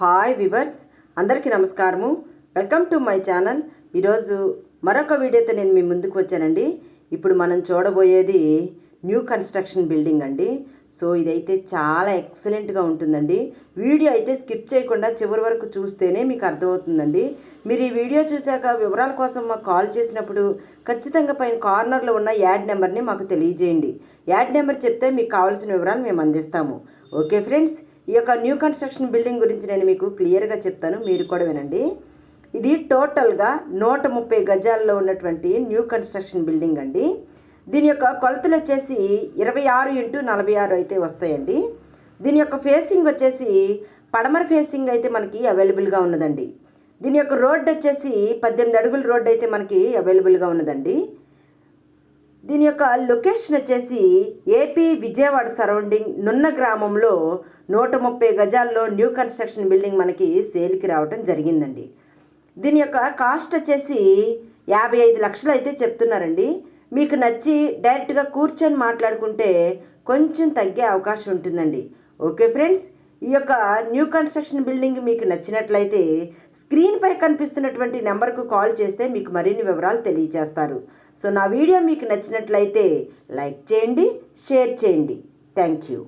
Hi viewers అందరికీ నమస్కారము. Welcome to my channel. ఈరోజు మరొక వీడియోతో నేను మీ ముందుకు వచ్చానండి. ఇప్పుడు మనం చూడబోయేది న్యూ కన్స్ట్రక్షన్ బిల్డింగ్ అండి. సో ఇదైతే చాలా ఎక్సలెంట్గా ఉంటుందండి. వీడియో అయితే స్కిప్ చేయకుండా చివరి వరకు చూస్తేనే మీకు అర్థమవుతుందండి. మీరు ఈ వీడియో చూశాక వివరాల కోసం మాకు కాల్ చేసినప్పుడు ఖచ్చితంగా పైన కార్నర్లో ఉన్న యాడ్ నెంబర్ని మాకు తెలియజేయండి. యాడ్ నెంబర్ చెప్తే మీకు కావాల్సిన వివరాలు మేము అందిస్తాము. ఓకే ఫ్రెండ్స్ ఈ యొక్క న్యూ కన్స్ట్రక్షన్ బిల్డింగ్ గురించి నేను మీకు క్లియర్గా చెప్తాను. మీరు కూడా వినండి. ఇది టోటల్గా నూట ముప్పై గజాల్లో ఉన్నటువంటి న్యూ కన్స్ట్రక్షన్ బిల్డింగ్ అండి. దీని యొక్క కొలతలు వచ్చేసి ఇరవై ఆరు ఇంటూ నలభై ఆరు అయితే వస్తాయండి. దీని యొక్క ఫేసింగ్ వచ్చేసి పడమర ఫేసింగ్ అయితే మనకి అవైలబుల్గా ఉన్నదండి. దీని యొక్క రోడ్ వచ్చేసి పద్దెనిమిది అడుగుల రోడ్ అయితే మనకి అవైలబుల్గా ఉన్నదండి. దీని యొక్క లొకేషన్ వచ్చేసి ఏపీ విజయవాడ సరౌండింగ్ నున్న గ్రామంలో నూట ముప్పై గజాల్లో న్యూ కన్స్ట్రక్షన్ బిల్డింగ్ మనకి సేల్కి రావటం జరిగిందండి. దీని యొక్క కాస్ట్ వచ్చేసి యాభై ఐదు లక్షలు అయితే చెప్తున్నారండి. మీకు నచ్చి డైరెక్ట్గా కూర్చొని మాట్లాడుకుంటే కొంచెం తగ్గే అవకాశం ఉంటుందండి. ఓకే ఫ్రెండ్స్ ఈ యొక్క న్యూ కన్స్ట్రక్షన్ బిల్డింగ్ మీకు నచ్చినట్లయితే స్క్రీన్పై కనిపిస్తున్నటువంటి నెంబర్కు కాల్ చేస్తే మీకు మరిన్ని వివరాలు తెలియజేస్తారు. సో నా వీడియో మీకు నచ్చినట్లయితే లైక్ చేయండి షేర్ చేయండి. Thank you.